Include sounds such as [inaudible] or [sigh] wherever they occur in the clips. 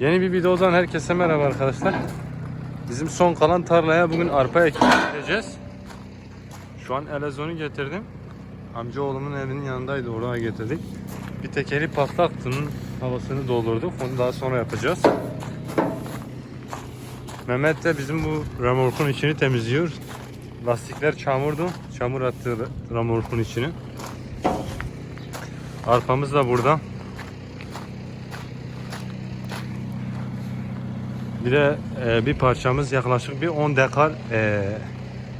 Yeni bir videodan herkese merhaba arkadaşlar. Bizim son kalan tarlaya bugün arpa ekeceğiz. Şu an elezonu getirdim. Amcaoğlumun evinin yanındaydı oraya getirdik. Bir tekeri patlaktının havasını doldurduk. Onu daha sonra yapacağız. Mehmet de bizim bu ramorkun içini temizliyor. Lastikler çamurdu. Çamur attı ramorkun içini. Arpamız da burada. Bir de e, bir parçamız yaklaşık bir 10 dekar e,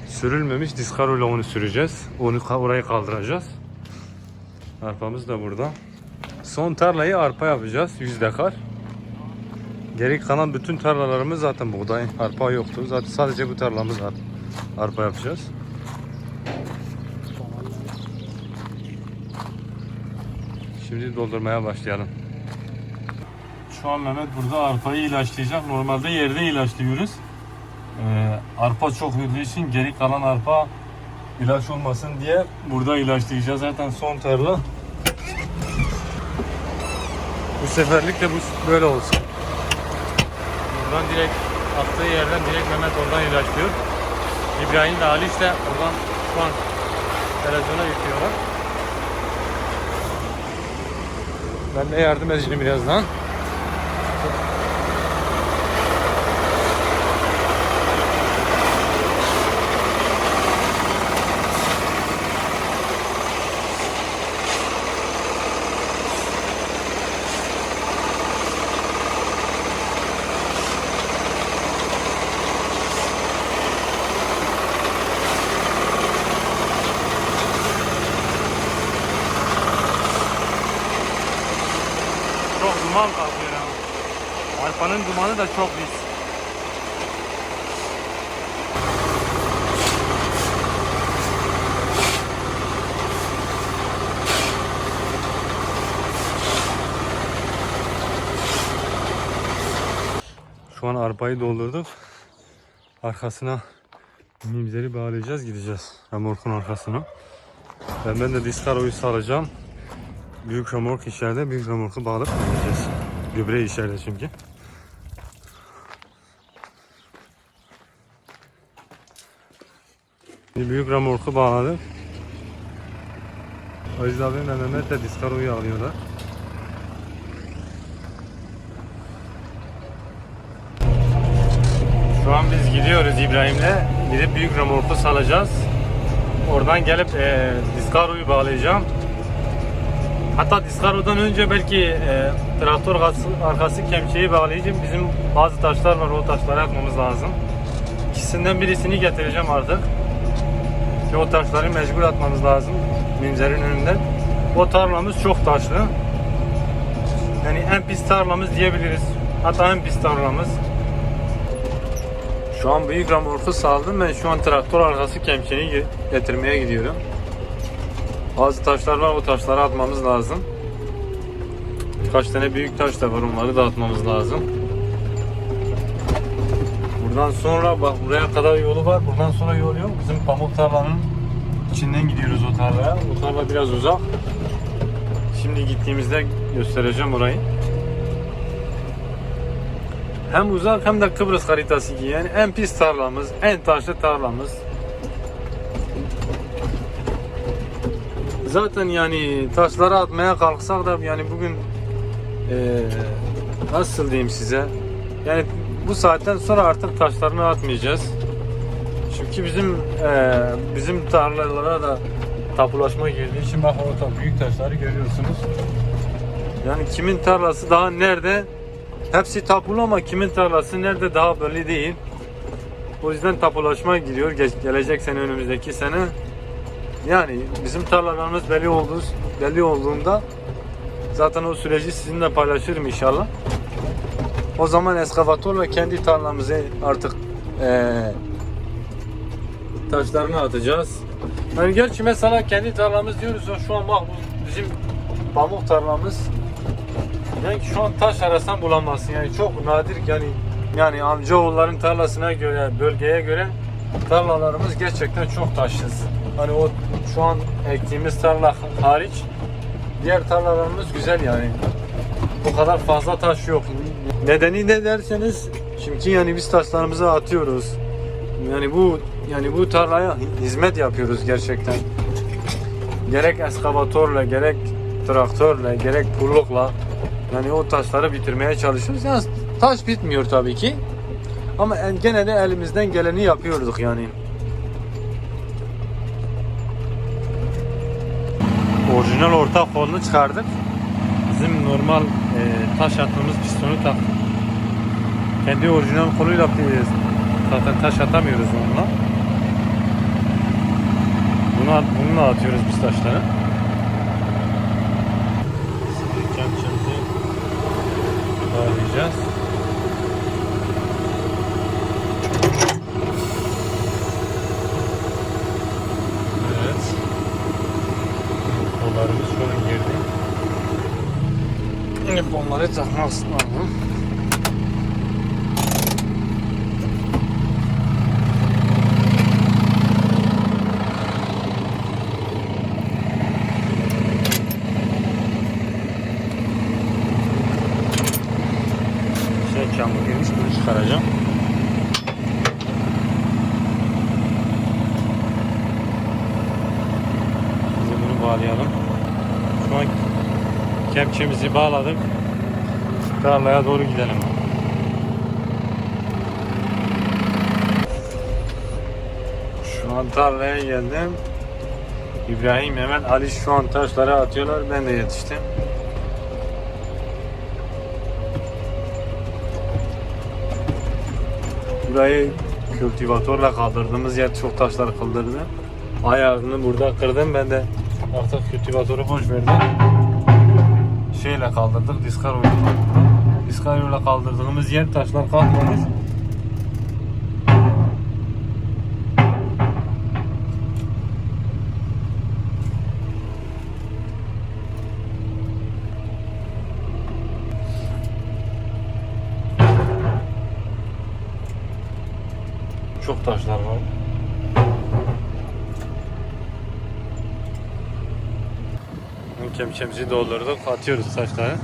sürülmemiş diskaro ile onu süreceğiz. Onu orayı kaldıracağız. Arpamız da burada. Son tarlayı arpa yapacağız 100 dekar. Geri kalan bütün tarlalarımız zaten buğday, arpa yoktu. Zaten sadece bu tarlamız var. Arpa yapacağız. Şimdi doldurmaya başlayalım. Şu an Mehmet burada arpayı ilaçlayacak. Normalde yerde ilaçlıyoruz. Ee, arpa çok yürüdüğü için geri kalan arpa ilaç olmasın diye burada ilaçlayacağız. Zaten son tarla. Bu seferlik de bu böyle olsun. Buradan direkt attığı yerden direkt Mehmet oradan ilaçlıyor. İbrahim de Ali işte oradan şu an televizyona yüklüyorlar. Ben de yardım edeceğim birazdan. Da çok pis. Şu an arpayı doldurduk. Arkasına mimzeri bağlayacağız gideceğiz. Remorkun arkasına. Ben, ben de diskaroyu salacağım. Büyük remork içeride, büyük remorku bağlayıp gideceğiz. Gübre içeride çünkü. Şimdi büyük remorku bağladık. Aziz abi ve Mehmet de diskaroyu alıyorlar. Şu an biz gidiyoruz İbrahim'le. De büyük remorku salacağız. Oradan gelip e, diskaroyu bağlayacağım. Hatta diskarodan önce belki e, traktör arkası, arkası kemçeyi bağlayacağım. Bizim bazı taşlar var o taşları atmamız lazım. İkisinden birisini getireceğim artık. Ki o taşları mecbur atmamız lazım minzerin önünden. O tarlamız çok taşlı. Yani en pis tarlamız diyebiliriz. Hatta en pis tarlamız. Şu an büyük ramorku saldım. Ben şu an traktör arkası kemçeyi getirmeye gidiyorum. Bazı taşlar var o taşları atmamız lazım. Birkaç tane büyük taş da var onları da atmamız lazım. Buradan sonra bak buraya kadar yolu var. Buradan sonra yol yok. Bizim pamuk tarlanın içinden gidiyoruz o tarlaya. O tarla biraz uzak. Şimdi gittiğimizde göstereceğim orayı. Hem uzak hem de Kıbrıs haritası gibi. Yani en pis tarlamız, en taşlı tarlamız. Zaten yani taşları atmaya kalksak da yani bugün eee, nasıl diyeyim size yani bu saatten sonra artık taşlarını atmayacağız. Çünkü bizim eee, bizim tarlalara da tapulaşma girdiği için bak orada büyük taşları görüyorsunuz. Yani kimin tarlası daha nerede? Hepsi tapulu ama kimin tarlası nerede daha belli değil. O yüzden tapulaşma giriyor Ge- gelecek sene önümüzdeki sene. Yani bizim tarlalarımız belli olduğu belli olduğunda zaten o süreci sizinle paylaşırım inşallah. O zaman eskavatörle kendi tarlamızı artık eee taşlarını atacağız. Yani gerçi mesela kendi tarlamız diyoruz ya şu an bu bizim pamuk tarlamız. Yani şu an taş arasan bulamazsın yani çok nadir yani yani amcaoğulların tarlasına göre bölgeye göre tarlalarımız gerçekten çok taşsız. Hani o şu an ektiğimiz tarla hariç diğer tarlalarımız güzel yani. O kadar fazla taş yok. Nedeni ne derseniz çünkü yani biz taşlarımızı atıyoruz. Yani bu yani bu tarlaya hizmet yapıyoruz gerçekten. Gerek eskavatörle, gerek traktörle, gerek pullukla yani o taşları bitirmeye çalışıyoruz. Yani taş bitmiyor tabii ki. Ama en, gene de elimizden geleni yapıyorduk yani. Orijinal orta kolunu çıkardık. Bizim normal e, taş attığımız pistonu taktık. Kendi orijinal koluyla. Zaten taş atamıyoruz onunla. Bunu, bununla atıyoruz biz taşları. Şimdi kemçemizi bağlayacağız. Evet. Kollarımız şu an girdi. Şimdi onları takmak lazım. Şey çamur girmiş bunu çıkaracağım. Biz de bunu bağlayalım. Şu an kepçemizi bağladık. Tarlaya doğru gidelim. Şu an tarlaya geldim. İbrahim, Mehmet, Ali şu an taşları atıyorlar. Ben de yetiştim. Burayı kültivatörle kaldırdığımız yer çok taşlar kaldırdı. Ayağını burada kırdım. Ben de artık kültivatörü boş verdim. Şeyle kaldırdık. Diskaroyla. Diskaroyla kaldırdığımız yer taşlar kalkmamış. Çok taşlar var. Kemçemizi doldurduk, atıyoruz taşları.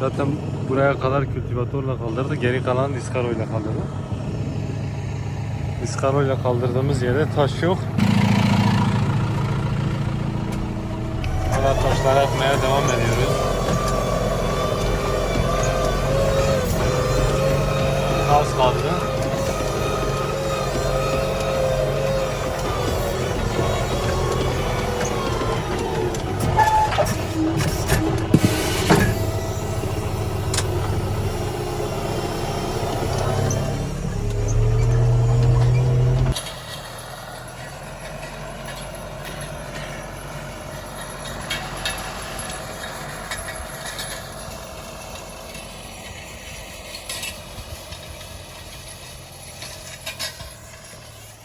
Zaten buraya kadar kültivatörle kaldırdı, geri kalan diskaroyla kaldırdı. Diskaroyla kaldırdığımız yerde taş yok. Hala taşları atmaya devam ediyoruz. Az kaldı.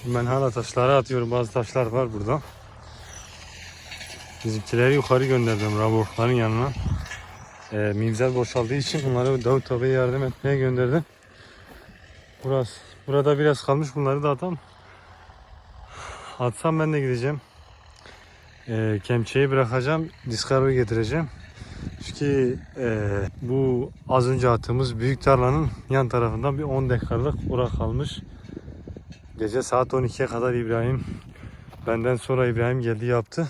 Ben hala taşları atıyorum. Bazı taşlar var burada. Bizimkileri yukarı gönderdim rabokların yanına. Ee, mimzer boşaldığı için bunları Davut abiye yardım etmeye gönderdim. Burası, burada biraz kalmış bunları da atam. Atsam ben de gideceğim. Ee, kemçeyi bırakacağım. Diskaroyu getireceğim. Çünkü e, bu az önce attığımız büyük tarlanın yan tarafından bir 10 dakikalık ura kalmış. Gece saat 12'ye kadar İbrahim benden sonra İbrahim geldi yaptı.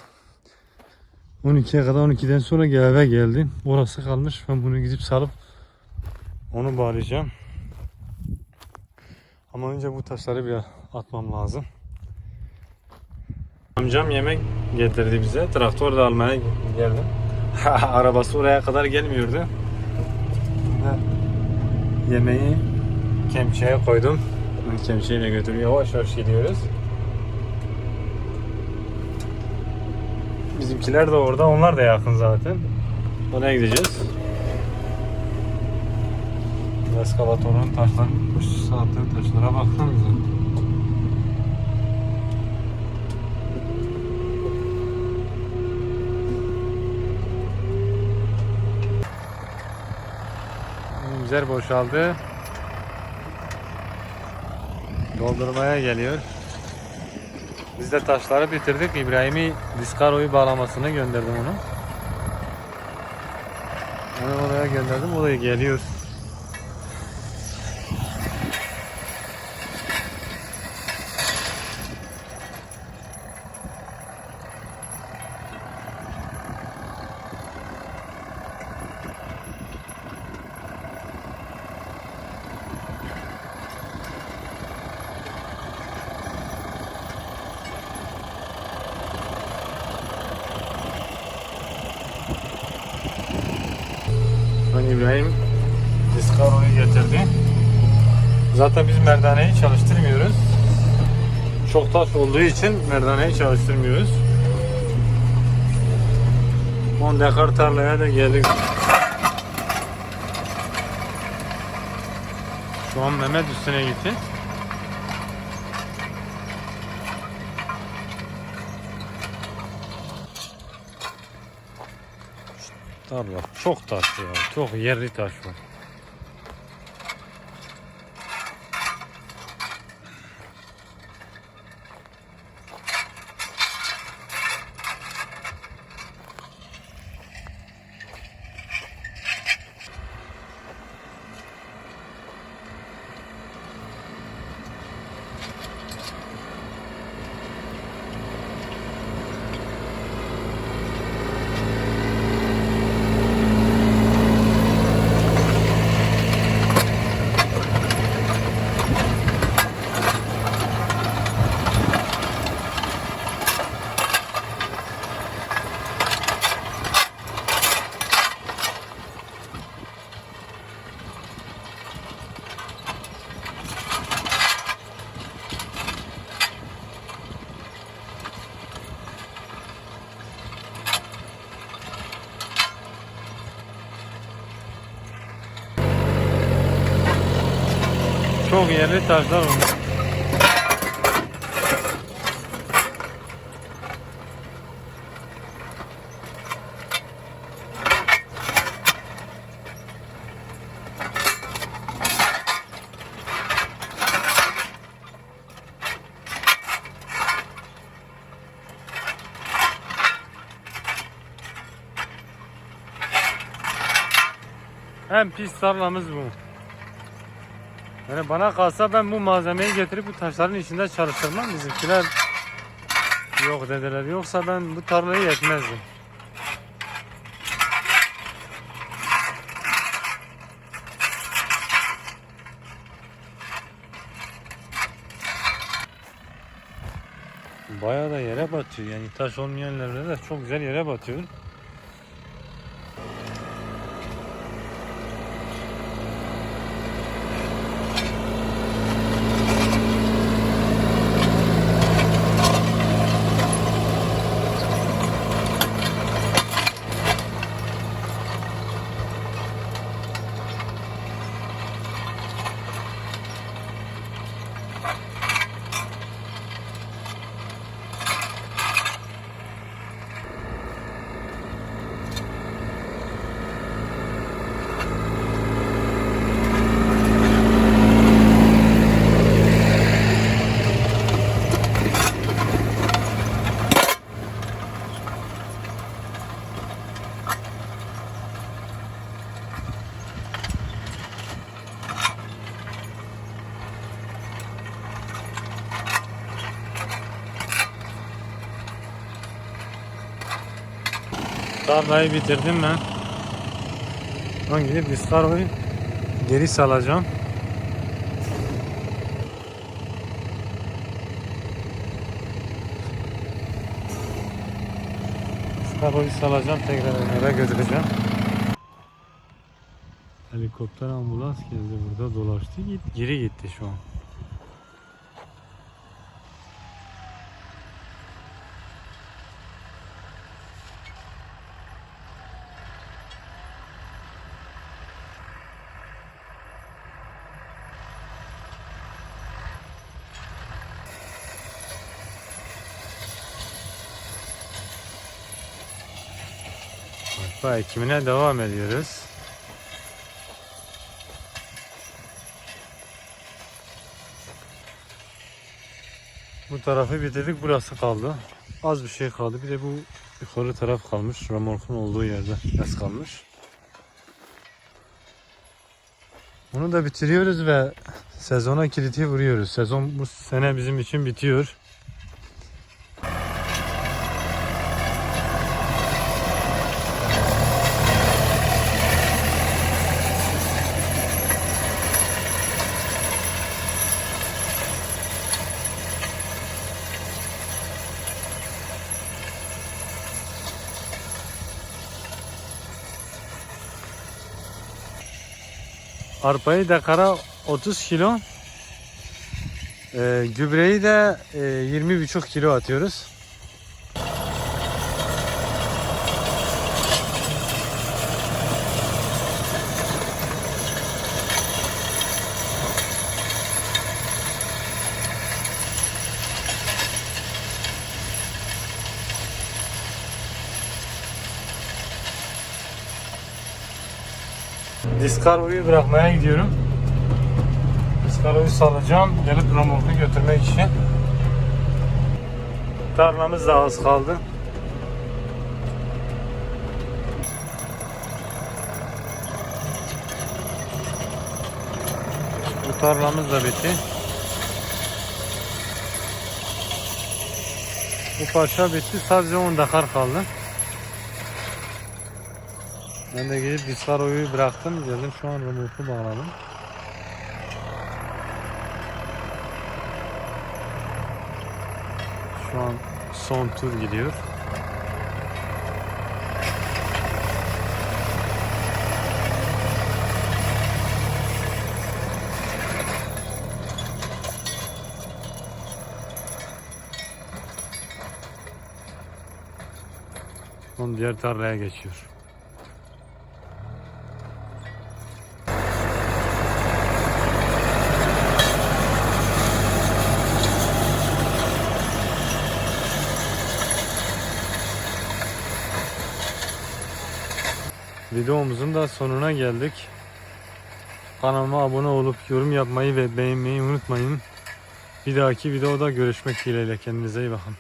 12'ye kadar 12'den sonra eve geldim. Orası kalmış. Ben bunu gidip salıp onu bağlayacağım. Ama önce bu taşları bir atmam lazım. Amcam yemek getirdi bize. Traktör de almaya geldim. [laughs] Arabası oraya kadar gelmiyordu. Yemeği kemçeye koydum. Kemçeyle götürüyor. Yavaş yavaş gidiyoruz. Bizimkiler de orada. Onlar da yakın zaten. Oraya gideceğiz. Eskavatorun taşlar, kuş saatleri taşlara baksanıza. Mimzer boşaldı. Doldurmaya geliyor. Biz de taşları bitirdik. İbrahim'i diskaroyu bağlamasını gönderdim onu. Onu oraya gönderdim. O da geliyor. İbrahim Diskaro'yu getirdi. Zaten biz merdaneyi çalıştırmıyoruz. Çok taş olduğu için merdaneyi çalıştırmıyoruz. 10 dekar tarlaya da geldik. Şu an Mehmet üstüne gitti. Tarla çok taş ya. Çok yerli taş var. Çok yerli taşlar var. En pis tarlamız bu. Yani bana kalsa ben bu malzemeyi getirip bu taşların içinde çalıştırmam bizimkiler yok dediler. Yoksa ben bu tarlayı yetmezdim. Bayağı da yere batıyor. Yani taş olmayan yerlerde de çok güzel yere batıyor. Tarlayı bitirdim ben. Ben gidip diskargoyu geri salacağım. Diskargoyu salacağım tekrar eve götüreceğim. Helikopter ambulans geldi burada dolaştı git geri gitti şu an. Arpa ekimine devam ediyoruz. Bu tarafı bitirdik. Burası kaldı. Az bir şey kaldı. Bir de bu yukarı taraf kalmış. Ramorkun olduğu yerde yaz kalmış. Bunu da bitiriyoruz ve sezona kiliti vuruyoruz. Sezon bu sene bizim için bitiyor. Arpayı dekara 30 kilo. Ee, gübreyi de e, 20,5 kilo atıyoruz. Diskaroyu bırakmaya gidiyorum. Diskaroyu salacağım. Gelip remorku götürmek için. Tarlamız da az kaldı. Bu tarlamız da bitti. Bu parça bitti. Sadece 10 dakika kaldı. Ben de gidip Discaro'yu bıraktım. Geldim şu an remote'u bağladım. Şu an son tur gidiyor. Son diğer tarlaya geçiyor. Videomuzun da sonuna geldik. Kanalıma abone olup yorum yapmayı ve beğenmeyi unutmayın. Bir dahaki videoda görüşmek dileğiyle. Kendinize iyi bakın.